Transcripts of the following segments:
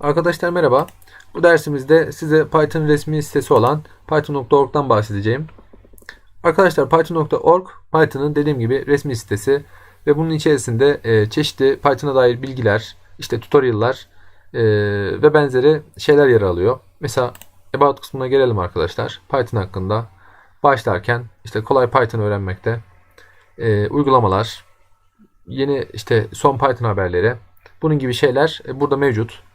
Arkadaşlar merhaba. Bu dersimizde size Python resmi sitesi olan python.org'dan bahsedeceğim. Arkadaşlar python.org Python'ın dediğim gibi resmi sitesi ve bunun içerisinde e, çeşitli Python'a dair bilgiler, işte tutorial'lar e, ve benzeri şeyler yer alıyor. Mesela About kısmına gelelim arkadaşlar. Python hakkında başlarken işte kolay Python öğrenmekte, e, uygulamalar, yeni işte son Python haberleri, bunun gibi şeyler e, burada mevcut.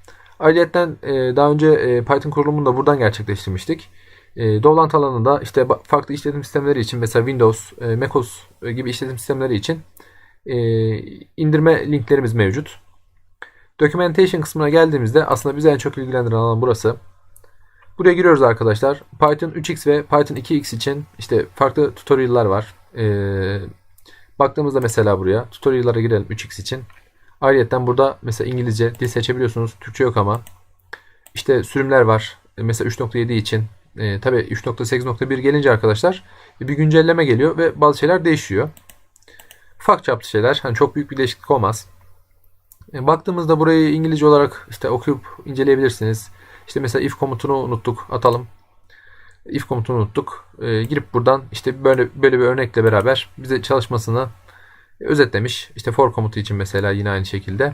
Ayrıca e, daha önce e, Python kurulumunu da buradan gerçekleştirmiştik. E, Dolant alanında işte farklı işletim sistemleri için mesela Windows, e, macOS gibi işletim sistemleri için indirme linklerimiz mevcut. Documentation kısmına geldiğimizde aslında bizi en çok ilgilendiren alan burası. Buraya giriyoruz arkadaşlar. Python 3x ve Python 2x için işte farklı tutorial'lar var. Baktığımızda mesela buraya tutorial'lara girelim 3x için. Ayrıca burada mesela İngilizce dil seçebiliyorsunuz. Türkçe yok ama. İşte sürümler var. E, Mesela 3.7 için. E, tabii 3.8.1 gelince arkadaşlar e, bir güncelleme geliyor ve bazı şeyler değişiyor. Ufak çaplı şeyler. Hani çok büyük bir değişiklik olmaz. E, baktığımızda burayı İngilizce olarak işte okuyup inceleyebilirsiniz. İşte mesela if komutunu unuttuk. Atalım. If komutunu unuttuk. E, girip buradan işte böyle böyle bir örnekle beraber bize çalışmasını özetlemiş. İşte for komutu için mesela yine aynı şekilde.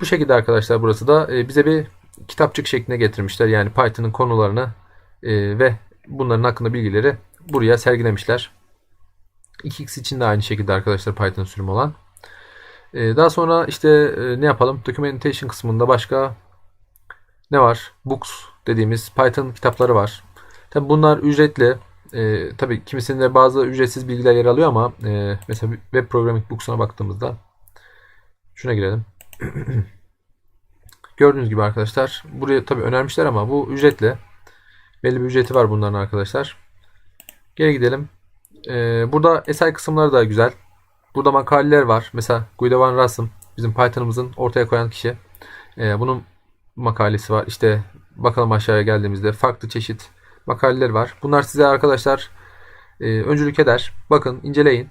Bu şekilde arkadaşlar burası da e, bize bir kitapçık şeklinde getirmişler. Yani Python'ın konularını e, ve bunların hakkında bilgileri buraya sergilemişler. 2x için de aynı şekilde arkadaşlar Python sürümü olan. E, daha sonra işte ne yapalım? Documentation kısmında başka ne var? Books dediğimiz Python kitapları var. Tabi bunlar ücretli. E, tabii kimisinde bazı ücretsiz bilgiler yer alıyor ama e, mesela Web Programming Books'una baktığımızda şuna girelim. Gördüğünüz gibi arkadaşlar buraya tabii önermişler ama bu ücretli. Belli bir ücreti var bunların arkadaşlar. Geri gidelim. E, burada SI kısımları da güzel. Burada makaleler var. Mesela Guido van Rossum bizim Python'ımızın ortaya koyan kişi. E, bunun makalesi var. İşte bakalım aşağıya geldiğimizde farklı çeşit makaleler var. Bunlar size arkadaşlar e, öncülük eder. Bakın, inceleyin.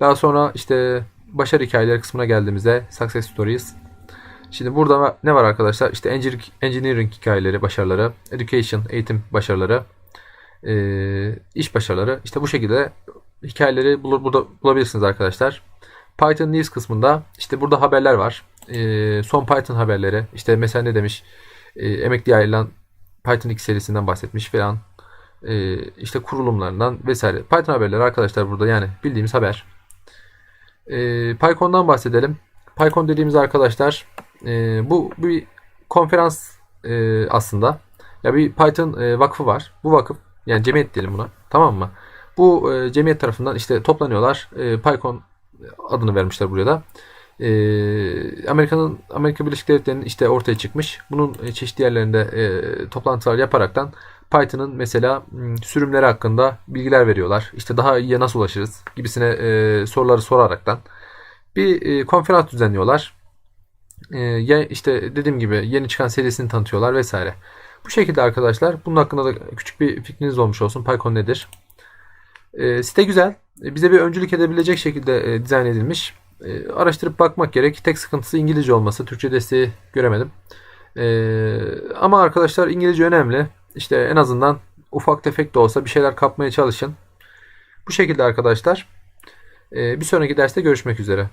Daha sonra işte başarı hikayeleri kısmına geldiğimizde Success Stories. Şimdi burada ne var arkadaşlar? İşte engineering, hikayeleri, başarıları, education, eğitim başarıları, e, iş başarıları. İşte bu şekilde hikayeleri bul burada bulabilirsiniz arkadaşlar. Python News kısmında işte burada haberler var. E, son Python haberleri. İşte mesela ne demiş? E, emekli ayrılan Python 2 serisinden bahsetmiş falan. E, işte kurulumlarından vesaire. Python haberleri arkadaşlar burada yani bildiğimiz haber. E, PyCon'dan bahsedelim. PyCon dediğimiz arkadaşlar e, bu bir konferans e, aslında. Ya bir Python e, vakfı var. Bu vakıf yani cemiyet diyelim buna. Tamam mı? Bu e, cemiyet tarafından işte toplanıyorlar. E, PyCon adını vermişler buraya da. E, Amerika'nın Amerika Birleşik Devletleri'nin işte ortaya çıkmış. Bunun e, çeşitli yerlerinde e, toplantılar yaparaktan Python'ın mesela m, sürümleri hakkında bilgiler veriyorlar. İşte daha iyiye nasıl ulaşırız gibisine e, soruları soraraktan bir e, konferans düzenliyorlar. E, işte dediğim gibi yeni çıkan serisini tanıtıyorlar vesaire. Bu şekilde arkadaşlar bunun hakkında da küçük bir fikriniz olmuş olsun. PyCon nedir? E, site güzel. E, bize bir öncülük edebilecek şekilde e, dizayn edilmiş. E, araştırıp bakmak gerek. Tek sıkıntısı İngilizce olması. Türkçe desteği göremedim. E, ama arkadaşlar İngilizce önemli. İşte en azından ufak tefek de olsa bir şeyler kapmaya çalışın. Bu şekilde arkadaşlar. E, bir sonraki derste görüşmek üzere.